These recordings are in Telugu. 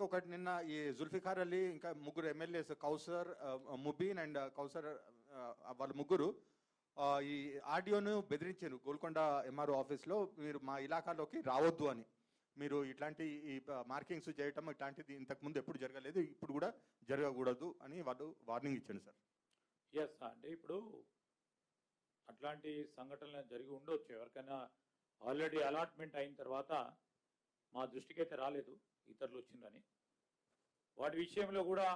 ఇంకొకటి నిన్న ఈ జుల్ఫికార్ అలీ ఇంకా ముగ్గురు ఎమ్మెల్యేస్ కౌసర్ ముబీన్ అండ్ కౌసర్ వాళ్ళ ముగ్గురు ఈ ఆడియోను బెదిరించారు గోల్కొండ ఎంఆర్ఓ ఆఫీస్లో మీరు మా ఇలాకాలోకి రావద్దు అని. మీరు ఇట్లాంటి ఈ మార్కింగ్స్ చేయటం ఇట్లాంటిది ఇంతకు ముందు ఎప్పుడు జరగలేదు ఇప్పుడు కూడా జరగకూడదు అని వాళ్ళు వార్నింగ్ ఇచ్చారు సార్. ఎస్ అంటే ఇప్పుడు అట్లాంటి సంఘటనలు జరిగి ఉండొచ్చు. ఎవరికైనా ఆల్రెడీ అలాట్మెంట్ అయిన తర్వాత మా దృష్టికి అయితే రాలేదు ఇతరులు వచ్చిందని వాటి విషయంలో కూడా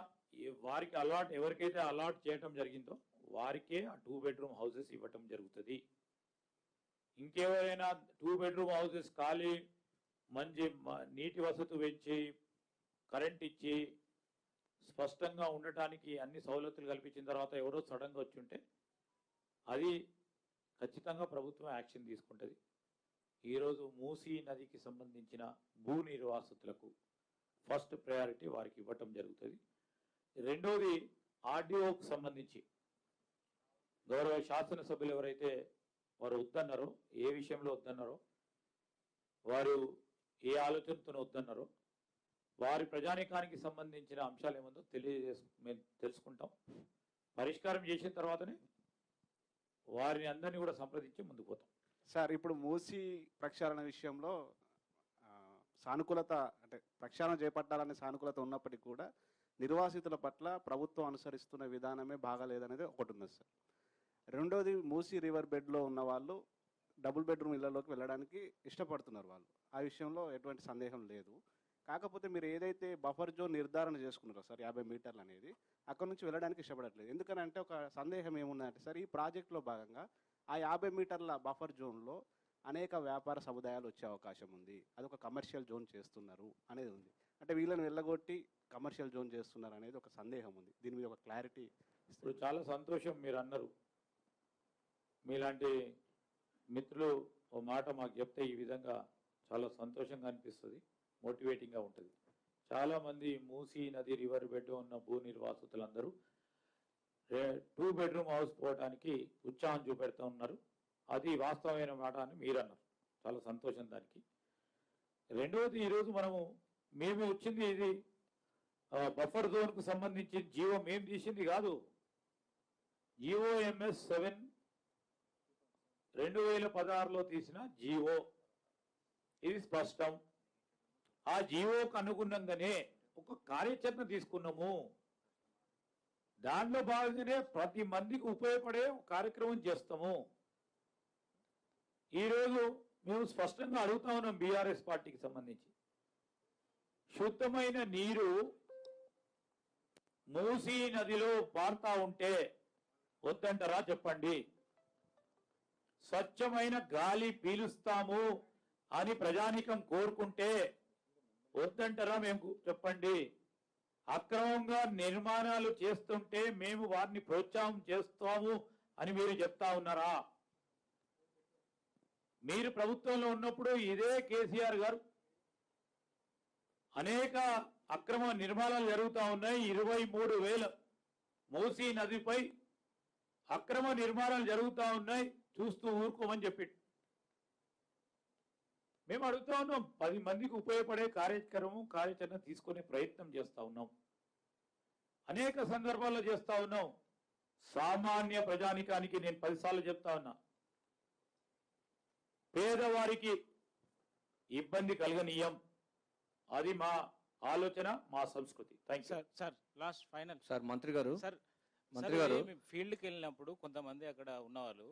వారికి అలాట్ ఎవరికైతే అలాట్ చేయటం జరిగిందో వారికే ఆ టూ బెడ్రూమ్ హౌసెస్ ఇవ్వటం జరుగుతుంది. ఇంకెవరైనా టూ బెడ్రూమ్ హౌసెస్ ఖాళీ మంచి నీటి వసతి పెంచి కరెంట్ ఇచ్చి స్పష్టంగా ఉండటానికి అన్ని సౌలతులు కల్పించిన తర్వాత ఎవరో సడన్గా వచ్చి ఉంటే అది ఖచ్చితంగా ప్రభుత్వం యాక్షన్ తీసుకుంటుంది. ఈరోజు మూసీ నదికి సంబంధించిన భూ నిర్వాసితులకు ఫస్ట్ ప్రయారిటీ వారికి ఇవ్వటం జరుగుతుంది. రెండోది ఆర్డీఓకు సంబంధించి గౌరవ శాసనసభ్యులు ఎవరైతే వారు వద్దన్నారో ఏ విషయంలో వద్దన్నారో వారు ఏ ఆలోచనతో వద్దన్నారో వారి ప్రజానీకానికి సంబంధించిన అంశాలు ఏముందో తెలియజేసు మేము తెలుసుకుంటాం. పరిష్కారం చేసిన తర్వాతనే వారిని అందరినీ కూడా సంప్రదించి ముందుకు పోతాం. సార్ ఇప్పుడు మూసి ప్రక్షాళన విషయంలో సానుకూలత అంటే ప్రక్షాళన చేపట్టాలనే సానుకూలత ఉన్నప్పటికీ కూడా నిర్వాసితుల పట్ల ప్రభుత్వం అనుసరిస్తున్న విధానమే బాగాలేదనేది ఒకటి ఉంది సార్. రెండోది మూసీ రివర్ బెడ్లో ఉన్న వాళ్ళు డబుల్ బెడ్రూమ్ ఇళ్ళలోకి వెళ్ళడానికి ఇష్టపడుతున్నారు వాళ్ళు. ఆ విషయంలో ఎటువంటి సందేహం లేదు. కాకపోతే మీరు ఏదైతే బఫర్ జోన్ నిర్ధారణ చేసుకున్నారో సార్ యాభై మీటర్లు అనేది అక్కడ నుంచి వెళ్ళడానికి ఇష్టపడట్లేదు. ఎందుకనంటే ఒక సందేహం ఏముందంటే సార్ ఈ ప్రాజెక్ట్లో భాగంగా ఆ యాభై మీటర్ల బఫర్ జోన్లో అనేక వ్యాపార సముదాయాలు వచ్చే అవకాశం ఉంది. అది ఒక కమర్షియల్ జోన్ చేస్తున్నారు అనేది ఉంది. అంటే వీళ్ళని వెళ్ళగొట్టి కమర్షియల్ జోన్ చేస్తున్నారు అనేది ఒక సందేహం ఉంది. దీని మీద ఒక క్లారిటీ ఇప్పుడు చాలా సంతోషం మీరు అన్నారు. మీలాంటి మిత్రులు ఓ మాట మాకు చెప్తే ఈ విధంగా చాలా సంతోషంగా అనిపిస్తుంది మోటివేటింగ్గా ఉంటుంది. చాలామంది మూసీ నది రివర్ బెడ్ ఉన్న భూ నిర్వాసితులందరూ టూ బెడ్రూమ్ హౌస్ పోవడానికి ఉత్సాహం చూపెడుతూ ఉన్నారు. అది వాస్తవమైన మాట అని మీరు అన్నారు చాలా సంతోషం దానికి. రెండవది ఈరోజు మనము మేము వచ్చింది ఇది బఫర్ జోన్కు సంబంధించి జీవో మేము తీసింది కాదు. జిఓఎంఎస్ సెవెన్ రెండు వేల పదహారులో తీసిన జీవో. ఇది స్పష్టం. ఆ జీవోకు అనుగుణంగానే ఒక కార్యాచరణ తీసుకున్నాము. దాంట్లో భాగంగానే ప్రతి మందికి ఉపయోగపడే కార్యక్రమం చేస్తాము. ఈరోజు మేము స్పష్టంగా అడుగుతా ఉన్నాం బీఆర్ఎస్ పార్టీకి సంబంధించి. శుద్ధమైన నీరు మూసీ నదిలో పారుతా ఉంటే వద్దంటారా చెప్పండి. స్వచ్ఛమైన గాలి పీలుస్తాము అని ప్రజానికం కోరుకుంటే వద్దంటారా మేము చెప్పండి. అక్రమంగా నిర్మాణాలు చేస్తుంటే మేము వారిని ప్రోత్సాహం చేస్తాము అని మీరు చెప్తా ఉన్నారా? మీరు ప్రభుత్వంలో ఉన్నప్పుడు ఇదే కేసీఆర్ గారు అనేక అక్రమ నిర్మాణాలు జరుగుతూ ఉన్నాయి. ఇరవై మూడు వేల మూసీ నదిపై అక్రమ నిర్మాణాలు జరుగుతూ ఉన్నాయి. చూస్తూ ఊరుకోమని చెప్పి మేము అడుగుతా ఉన్నాం పది మందికి ఉపయోగపడే కార్యక్రమం కార్యాచరణ తీసుకునే ప్రయత్నం చేస్తా ఉన్నాం. అనేక సందర్భాల్లో చేస్తా ఉన్నాం. సామాన్య ప్రజానికానికి నేను పదిసార్లు చెప్తా ఉన్నా. పేదవారికి ఇబ్బంది కలగనీయం. అది మా ఆలోచన మా సంస్కృతి. Thank sir sir last final sir మంత్రి గారు సార్ మంత్రి గారు. ఫీల్డ్కి వెళ్ళినప్పుడు కొంతమంది అక్కడ ఉన్నవాళ్ళు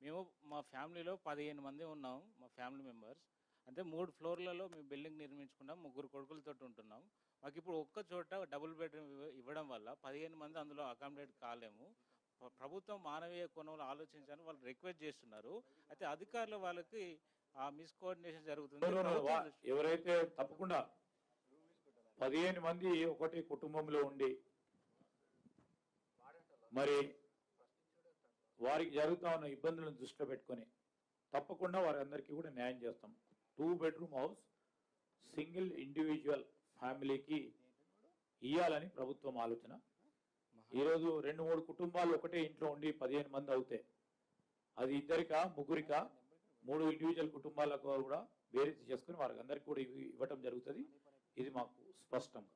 మేము మా ఫ్యామిలీలో పదిహేను మంది ఉన్నాం మా ఫ్యామిలీ మెంబర్స్ అంటే మూడు ఫ్లోర్లలో మేము బిల్డింగ్ నిర్మించుకున్నాం ముగ్గురు కొడుకులతో ఉంటున్నాం. మాకు ఇప్పుడు ఒక్క చోట డబుల్ బెడ్రూమ్ ఇవ్వ- ఇవ్వడం వల్ల పదిహేను మంది అందులో అకామిడేట్ కాలేము. ప్ర- ప్రభుత్వం మానవీయ కోణంలో ఆలోచించాలని వాళ్ళు రిక్వెస్ట్ చేస్తున్నారు. అయితే అధికారులు వాళ్ళకి ఆ మిస్కోఆర్డినేషన్ జరుగుతుంది. ఎవరైతే తప్పకుండా పదిహేను మంది ఒకటి కుటుంబంలో ఉండి మరి వారికి జరుగుతా ఉన్న ఇబ్బందులను దృష్టిలో పెట్టుకొని తప్పకుండా వారందరికీ కూడా న్యాయం చేస్తాం. Two bedroom house single individual ఫ్యామిలీకి ఇవ్వాలని ప్రభుత్వం ఆలోచన. ఈరోజు రెండు మూడు కుటుంబాలు ఒకటే ఇంట్లో ఉండి పదిహేను మంది అవుతే అది ఇద్దరికా ముగ్గురికా? మూడు ఇండివిజువల్ కుటుంబాలకు కూడా వేరే చేసుకుని వారికి అందరికీ కూడా ఇవ్వటం జరుగుతుంది. ఇది మాకు స్పష్టంగా